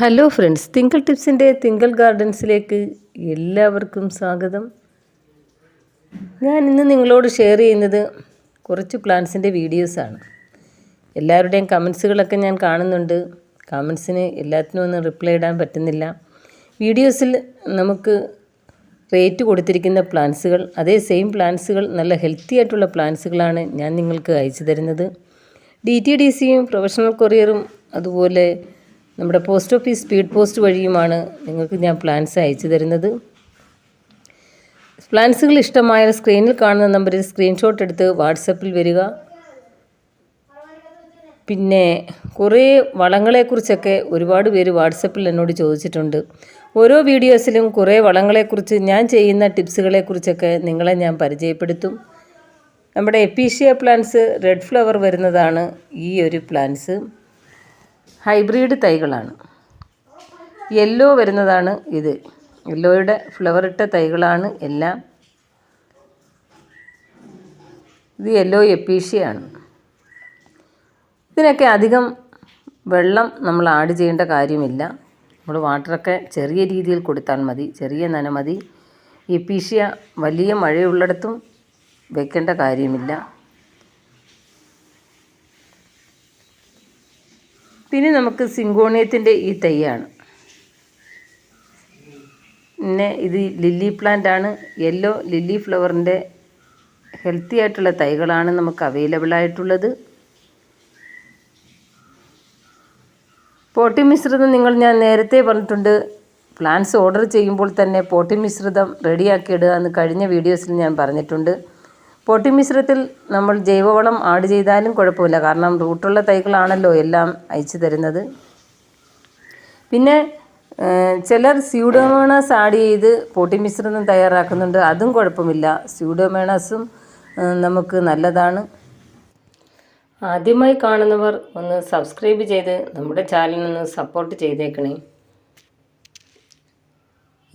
Hello friends തിങ്കൾ ടിപ്സിന്റെ തിങ്കൾ ഗാർഡൻസിലേക്ക് എല്ലാവർക്കും സ്വാഗതം. ഞാൻ ഇന്ന് നിങ്ങളോട് ഷെയർ ചെയ്യുന്നത് കുറച്ച് പ്ലാന്റ്സിന്റെ വീഡിയോസാണ് എല്ലാവരുടെയും കമൻസുകളൊക്കെ ഞാൻ കാണുന്നുണ്ട്. കമൻസിന് എല്ലാത്തിനും ഒന്നും റിപ്ലൈ ഇടാൻ പറ്റുന്നില്ല. വീഡിയോസിൽ നമുക്ക് റേറ്റ് കൊടുത്തിരിക്കുന്ന പ്ലാന്റ്സുകൾ അതേ സെയിം പ്ലാന്റ്സുകൾ നല്ല ഹെൽത്തി ആയിട്ടുള്ള പ്ലാന്റ്സുകളാണ് ഞാൻ നിങ്ങൾക്ക് അയച്ചു തരുന്നത്. ഡി ടി ഡി സിയും പ്രൊഫഷണൽ കൊറിയറും അതുപോലെ നമ്മുടെ പോസ്റ്റ് ഓഫീസ് സ്പീഡ് പോസ്റ്റ് വഴിയുമാണ് നിങ്ങൾക്ക് ഞാൻ പ്ലാൻസ് അയച്ചു തരുന്നത്. പ്ലാൻസുകൾ ഇഷ്ടമായ സ്ക്രീനിൽ കാണുന്ന നമ്പറിൽ സ്ക്രീൻഷോട്ട് എടുത്ത് വാട്സപ്പിൽ വരിക. പിന്നെ കുറേ വളങ്ങളെക്കുറിച്ചൊക്കെ ഒരുപാട് പേര് വാട്സപ്പിൽ എന്നോട് ചോദിച്ചിട്ടുണ്ട്. ഓരോ വീഡിയോസിലും കുറേ വളങ്ങളെക്കുറിച്ച് ഞാൻ ചെയ്യുന്ന ടിപ്സുകളെക്കുറിച്ചൊക്കെ നിങ്ങളെ ഞാൻ പരിചയപ്പെടുത്തും. നമ്മുടെ എപ്പീഷ്യ പ്ലാന്റ്സ് റെഡ് ഫ്ലവർ വരുന്നതാണ് ഈ ഒരു പ്ലാന്റ്സ് ഹൈബ്രിഡ് തൈകളാണ്. യെല്ലോ വരുന്നതാണ് ഇത്. യെല്ലോയുടെ ഫ്ലവർ ഇട്ട തൈകളാണ് എല്ലാം. ഇത് യെല്ലോ എപ്പീഷ്യയാണ് ഇതിനൊക്കെ അധികം വെള്ളം നമ്മൾ ആഡ് ചെയ്യേണ്ട കാര്യമില്ല. നമ്മൾ വാട്ടറൊക്കെ ചെറിയ രീതിയിൽ കൊടുത്താൽ മതി. ചെറിയ നന മതി. എപ്പീഷ്യ വലിയ മഴയുള്ളിടത്തും വെക്കേണ്ട കാര്യമില്ല. പിന്നെ നമുക്ക് സിങ്കോണിയത്തിന്റെ ഈ തൈയാണ്. പിന്നെ ഇത് ലില്ലി പ്ലാന്റ് ആണ്. യെല്ലോ ലില്ലി ഫ്ലവറിന്റെ ഹെൽത്തി ആയിട്ടുള്ള തൈകളാണ് നമുക്ക് അവൈലബിൾ ആയിട്ടുള്ളത്. പോട്ടി മിശ്രിതം നിങ്ങൾ ഞാൻ നേരത്തെ പറഞ്ഞിട്ടുണ്ട്. പ്ലാന്റ്സ് ഓർഡർ ചെയ്യുമ്പോൾ തന്നെ പോട്ടി മിശ്രിതം റെഡിയാക്കി ഇടുക എന്ന് കഴിഞ്ഞ വീഡിയോസിൽ ഞാൻ പറഞ്ഞിട്ടുണ്ട്. പോട്ടി മിശ്രിതത്തിൽ നമ്മൾ ജൈവവളം ആഡ് ചെയ്താലും കുഴപ്പമില്ല. കാരണം റൂട്ടുള്ള തൈകളാണല്ലോ എല്ലാം അയച്ചു തരുന്നത്. പിന്നെ ചിലർ സ്യൂഡോമോണസ് ആഡ് ചെയ്ത് പോട്ടി മിശ്രിതം തയ്യാറാക്കുന്നുണ്ട്. അതും കുഴപ്പമില്ല. സ്യൂഡോമോണസും നമുക്ക് നല്ലതാണ്. ആദ്യമായി കാണുന്നവർ ഒന്ന് സബ്സ്ക്രൈബ് ചെയ്ത് നമ്മുടെ ചാനലിനൊന്ന് സപ്പോർട്ട് ചെയ്തേക്കണേ.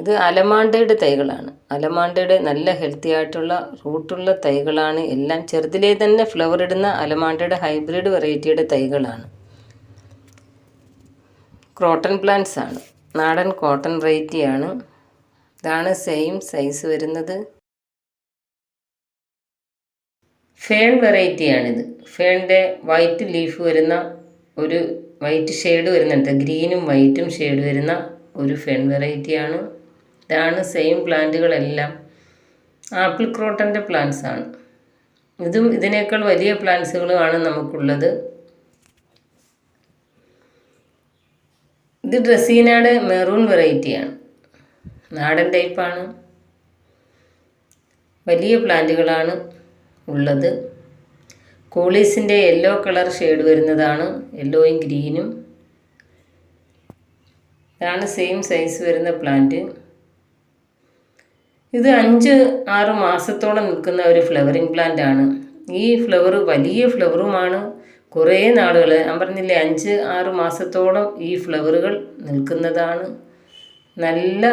ഇത് അലമാണ്ടയുടെ തൈകളാണ്. അലമാണ്ടയുടെ നല്ല ഹെൽത്തി ആയിട്ടുള്ള റൂട്ടുള്ള തൈകളാണ്. എല്ലാം ചെറുതിലേ തന്നെ ഫ്ലവർ ഇടുന്ന അലമാണ്ടയുടെ ഹൈബ്രിഡ് വെറൈറ്റിയുടെ തൈകളാണ്. ക്രോട്ടൺ പ്ലാന്റ്സ് ആണ്. നാടൻ കോട്ടൺ വെറൈറ്റിയാണ് ഇതാണ് സെയിം സൈസ് വരുന്നത്. ഫേൺ വെറൈറ്റിയാണിത് ഫേണിന്റെ വൈറ്റ് ലീഫ് വരുന്ന ഒരു വൈറ്റ് ഷെയ്ഡ് വരുന്നുണ്ട്. ഗ്രീനും വൈറ്റും ഷെയ്ഡ് വരുന്ന ഒരു ഫേൺ വെറൈറ്റിയാണ് ഇതാണ് സെയിം പ്ലാന്റുകളെല്ലാം ആപ്പിൾ ക്രോട്ടന്റെ പ്ലാന്റ്സ് ആണ്. ഇതും ഇതിനേക്കാൾ വലിയ പ്ലാന്റ്സുകളുമാണ് നമുക്കുള്ളത്. ഇത് ഡ്രസീനയുടെ മെറൂൺ വെറൈറ്റിയാണ് നാടൻ ടൈപ്പാണ് വലിയ പ്ലാന്റുകളാണ് ഉള്ളത്. കോളീസിന്റെ യെല്ലോ കളർ ഷെയ്ഡ് വരുന്നതാണ് യെല്ലോയും ഗ്രീനും ഇതാണ് സെയിം സൈസ് വരുന്ന പ്ലാന്റ് ഇത് അഞ്ച് ആറ് മാസത്തോളം നിൽക്കുന്ന ഒരു ഫ്ലവറിങ് പ്ലാന്റ് ആണ്. ഈ ഫ്ലവർ വലിയ ഫ്ലവറുമാണ്. കുറേ നാളുകൾ ഞാൻ പറഞ്ഞില്ലേ അഞ്ച് ആറ് മാസത്തോളം ഈ ഫ്ലവറുകൾ നിൽക്കുന്നതാണ്. നല്ല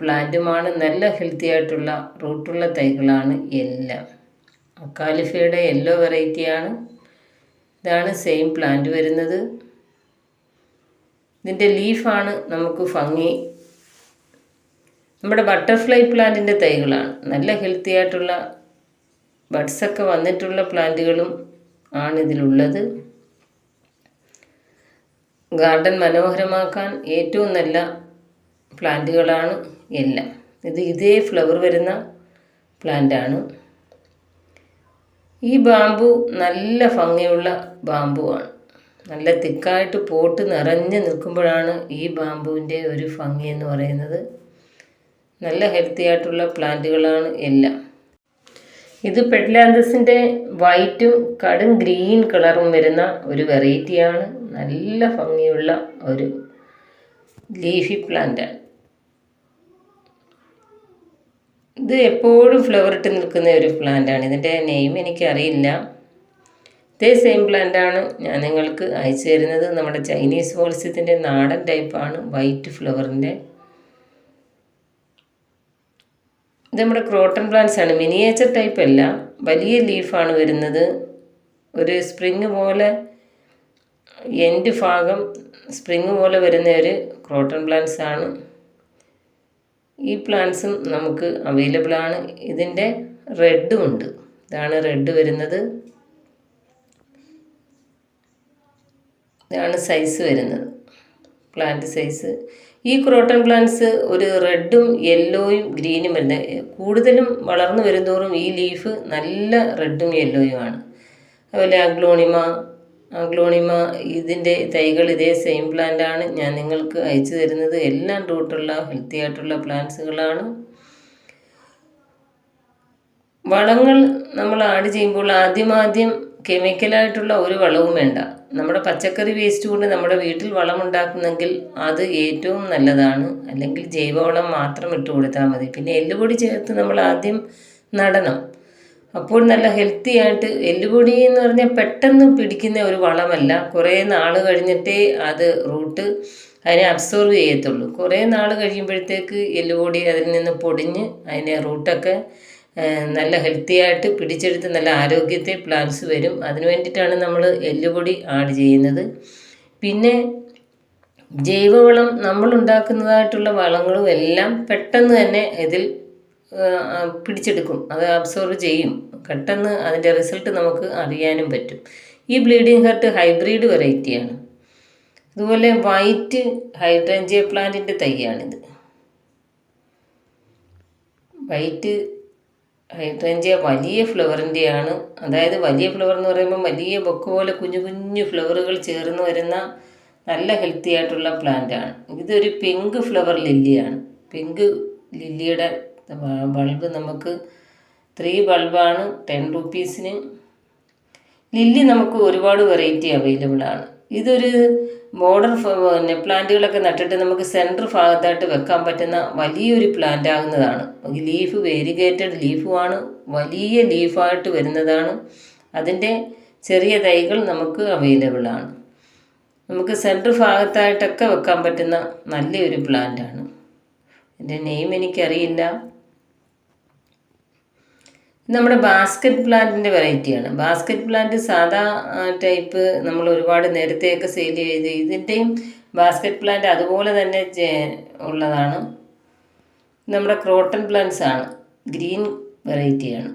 പ്ലാന്റുമാണ് നല്ല ഹെൽത്തി ആയിട്ടുള്ള റൂട്ടുള്ള തൈകളാണ് എല്ലാം. അക്കാലിഫയുടെ യെല്ലോ വെറൈറ്റിയാണ് ഇതാണ് സെയിം പ്ലാന്റ് വരുന്നത്. ഇതിന്റെ ലീഫാണ് നമുക്ക് ഭംഗി നമ്മുടെ ബട്ടർഫ്ലൈ പ്ലാന്റിന്റെ തൈകളാണ്. നല്ല ഹെൽത്തി ആയിട്ടുള്ള ബഡ്സൊക്കെ വന്നിട്ടുള്ള പ്ലാന്റുകളും ആണിതിലുള്ളത് ഗാർഡൻ മനോഹരമാക്കാൻ ഏറ്റവും നല്ല പ്ലാന്റുകളാണ് എല്ലാം. ഇത് ഇതേ ഫ്ലവർ വരുന്ന പ്ലാന്റാണ് ഈ ബാമ്പു നല്ല ഭംഗിയുള്ള ബാമ്പുവാണ് നല്ല തിക്കായിട്ട് പോട്ട് നിറഞ്ഞ് നിൽക്കുമ്പോഴാണ് ഈ ബാമ്പുവിന്റെ ഒരു ഭംഗി എന്ന് പറയുന്നത്. നല്ല ഹെൽത്തി ആയിട്ടുള്ള പ്ലാന്റുകളാണ് എല്ലാം. ഇത് പെഡ്ലാന്തസിന്റെ വൈറ്റും കടും ഗ്രീൻ കളറും വരുന്ന ഒരു വെറൈറ്റിയാണ് നല്ല ഭംഗിയുള്ള ഒരു ലീഫി പ്ലാന്റാണ് ഇത് എപ്പോഴും ഫ്ലവർ ഇട്ട് നിൽക്കുന്ന ഒരു പ്ലാന്റാണ് ഇതിന്റെ നെയിം എനിക്കറിയില്ല. ഇതേ സെയിം പ്ലാന്റാണ് ഞാൻ നിങ്ങൾക്ക് അയച്ചു തരുന്നത്. നമ്മുടെ ചൈനീസ് വോൾസ്യത്തിന്റെ നാടൻ ടൈപ്പാണ് വൈറ്റ് ഫ്ലവറിന്റെ ഇത് നമ്മുടെ ക്രോട്ടൺ പ്ലാന്റ്സ് ആണ് മിനിയേച്ചർ ടൈപ്പ് അല്ല. വലിയ ലീഫാണ് വരുന്നത്. ഒരു സ്പ്രിങ് പോലെ എൻഡ് ഭാഗം സ്പ്രിങ് പോലെ വരുന്ന ഒരു ക്രോട്ടൺ പ്ലാന്റ്സ് ആണ് ഈ പ്ലാന്റ്സും നമുക്ക് അവൈലബിൾ ആണ്. ഇതിന്റെ റെഡും ഉണ്ട്. ഇതാണ് റെഡ് വരുന്നത്. ഇതാണ് സൈസ് വരുന്നത്. Plant size. ഈ ക്രോട്ടൺ പ്ലാന്റ്സ് ഒരു റെഡും യെല്ലോയും ഗ്രീനും വരുന്ന കൂടുതലും വളർന്നു വരുന്നതോറും ഈ ലീഫ് നല്ല റെഡും യെല്ലോയും ആണ് അതുപോലെ അഗ്ലോണിമ അഗ്ലോണിമ ഇതിന്റെ തൈകൾ ഇതേ സെയിം പ്ലാന്റ് ആണ് ഞാൻ നിങ്ങൾക്ക് അയച്ചു തരുന്നത്. എല്ലാം റൂട്ടുള്ള ഹെൽത്തി ആയിട്ടുള്ള പ്ലാന്റ്സുകളാണ്. വളങ്ങൾ നമ്മൾ ആഡ് ചെയ്യുമ്പോൾ ആദ്യമാദ്യം കെമിക്കലായിട്ടുള്ള ഒരു വളവും വേണ്ട. നമ്മുടെ പച്ചക്കറി വേസ്റ്റ് കൊണ്ട് നമ്മുടെ വീട്ടിൽ വളം ഉണ്ടാക്കുന്നെങ്കിൽ അത് ഏറ്റവും നല്ലതാണ്. അല്ലെങ്കിൽ ജൈവവളം മാത്രം ഇട്ട് കൊടുത്താൽ മതി. പിന്നെ എല്ലുപൊടി ചേർത്ത് നമ്മൾ ആദ്യം നടണം. അപ്പോൾ നല്ല ഹെൽത്തി ആയിട്ട് എല്ലുപൊടി എന്ന് പറഞ്ഞാൽ പെട്ടെന്ന് പിടിക്കുന്ന ഒരു വളമല്ല. കുറേ നാൾ കഴിഞ്ഞിട്ടേ അത് റൂട്ട് അതിനെ അബ്സോർവ് ചെയ്യത്തുള്ളൂ. കുറേ നാൾ കഴിയുമ്പോഴത്തേക്ക് എല്ലുപൊടി അതിൽ നിന്ന് പൊടിഞ്ഞ് അതിനെ റൂട്ടൊക്കെ നല്ല ഹെൽത്തി ആയിട്ട് പിടിച്ചെടുത്ത് നല്ല ആരോഗ്യത്തെ പ്ലാന്റ്സ് വരും. അതിന് വേണ്ടിയിട്ടാണ് നമ്മൾ എല്ലുപൊടി ആഡ് ചെയ്യുന്നത്. പിന്നെ ജൈവവളം നമ്മൾ ഉണ്ടാക്കുന്നതായിട്ടുള്ള വളങ്ങളും എല്ലാം പെട്ടെന്ന് തന്നെ ഇതിൽ പിടിച്ചെടുക്കും. അത് അബ്സോർവ് ചെയ്യും. പെട്ടെന്ന് അതിന്റെ റിസൾട്ട് നമുക്ക് അറിയാനും പറ്റും. ഈ ബ്ലീഡിങ് ഹെർട്ട് ഹൈബ്രിഡ് വെറൈറ്റിയാണ് അതുപോലെ വൈറ്റ് ഹൈഡ്രഞ്ചിയ പ്ലാന്റിന്റെ തൈയാണിത്. വൈറ്റ് ഹൈഡ്രഞ്ചിയ വലിയ ഫ്ലവറിന്റെയാണ് അതായത് വലിയ ഫ്ലവർ എന്ന് പറയുമ്പോൾ വലിയ ബൊക്ക് പോലെ കുഞ്ഞു കുഞ്ഞു ഫ്ലവറുകൾ ചേർന്ന് വരുന്ന നല്ല ഹെൽത്തി ആയിട്ടുള്ള പ്ലാന്റാണ് ഇതൊരു പിങ്ക് ഫ്ലവർ ലില്ലിയാണ് പിങ്ക് ലില്ലിയുടെ ബൾബ് നമുക്ക് ത്രീ ബൾബാണ് ടെൻ റുപ്പീസിന് ലില്ലി നമുക്ക് ഒരുപാട് വെറൈറ്റി അവൈലബിൾ ആണ്. ഇതൊരു ബോർഡർ പിന്നെ പ്ലാന്റുകളൊക്കെ നട്ടിട്ട് നമുക്ക് സെന്റർ ഭാഗത്തായിട്ട് വെക്കാൻ പറ്റുന്ന വലിയൊരു പ്ലാന്റ് ആകുന്നതാണ്. ലീഫ് വേരിഗേറ്റഡ് ലീഫുമാണ് വലിയ ലീഫായിട്ട് വരുന്നതാണ്. അതിന്റെ ചെറിയ തൈകൾ നമുക്ക് അവൈലബിൾ ആണ്. നമുക്ക് സെന്റർ ഭാഗത്തായിട്ടൊക്കെ വെക്കാൻ പറ്റുന്ന നല്ലൊരു പ്ലാന്റാണ് എന്റെ നെയിം എനിക്കറിയില്ല. നമ്മുടെ ബാസ്ക്കറ്റ് പ്ലാന്റിന്റെ വെറൈറ്റിയാണ് ബാസ്ക്കറ്റ് പ്ലാന്റ് സാധാ ടൈപ്പ് നമ്മൾ ഒരുപാട് നേരത്തെയൊക്കെ സെയിൽ ചെയ്ത് ഇതിന്റെയും ബാസ്ക്കറ്റ് പ്ലാന്റ് അതുപോലെ തന്നെ ഉള്ളതാണ്. നമ്മുടെ ക്രോട്ടൺ പ്ലാന്റ്സ് ആണ്. ഗ്രീൻ വെറൈറ്റിയാണ്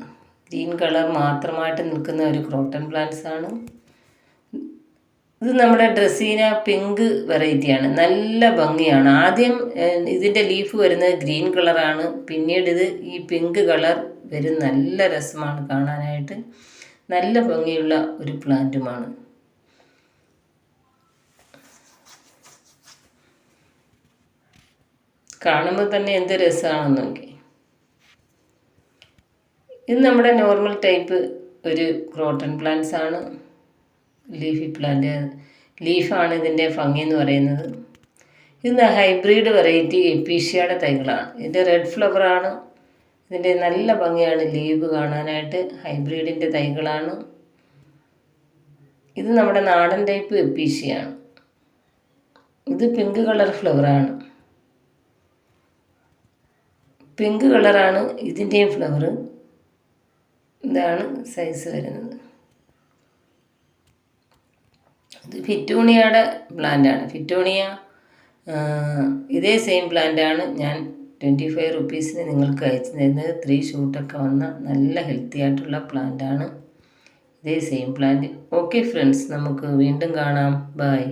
ഗ്രീൻ കളർ മാത്രമായിട്ട് നിൽക്കുന്ന ഒരു ക്രോട്ടൺ പ്ലാന്റ്സ് ആണ്. ഇത് നമ്മുടെ ഡ്രസ്സീന പിങ്ക് വെറൈറ്റിയാണ് നല്ല ഭംഗിയാണ്. ആദ്യം ഇതിന്റെ ലീഫ് വരുന്നത് ഗ്രീൻ കളറാണ് പിന്നീട് ഇത് ഈ പിങ്ക് കളർ വരും നല്ല രസമാണ് കാണാനായിട്ട്. നല്ല ഭംഗിയുള്ള ഒരു പ്ലാന്റുമാണ്. കാണുമ്പോൾ തന്നെ എന്ത് രസമാണെന്ന് നോക്കി ഇത് നമ്മുടെ നോർമൽ ടൈപ്പ് ഒരു ക്രോട്ടൺ പ്ലാന്റ്സ് ആണ്. ലീഫി പ്ലാന്റ് ലീഫാണ് ഇതിന്റെ ഭംഗി എന്ന് പറയുന്നത്. ഇത് ഹൈബ്രിഡ് വെറൈറ്റി എപ്പീഷ്യയുടെ തൈകളാണ്. ഇത് റെഡ് ഫ്ലവറാണ് ഇതിന്റെ നല്ല ഭംഗിയാണ് ലീവ് കാണാനായിട്ട്. ഹൈബ്രിഡിന്റെ തൈകളാണ്. ഇത് നമ്മുടെ നാടൻ ടൈപ്പ് എപ്പീഷിയാണ്. ഇത് പിങ്ക് കളർ ഫ്ലവറാണ്. പിങ്ക് കളറാണ് ഇതിന്റെയും ഫ്ലവർ ഇതാണ് സൈസ് വരുന്നത്. ഇത് ഫിറ്റോണിയയുടെ പ്ലാന്റാണ്. ഫിറ്റൂണിയ ഇതേ സെയിം പ്ലാന്റാണ് ഞാൻ ട്വന്റി ഫൈവ് റുപ്പീസിന് നിങ്ങൾക്ക് അയച്ചു തരുന്നത് ത്രീ ഷൂട്ടൊക്കെ വന്ന നല്ല ഹെൽത്തി ആയിട്ടുള്ള പ്ലാന്റാണ് ഇതേ സെയിം പ്ലാന്റ് ഓക്കെ ഫ്രണ്ട്സ് നമുക്ക് വീണ്ടും കാണാം. ബൈ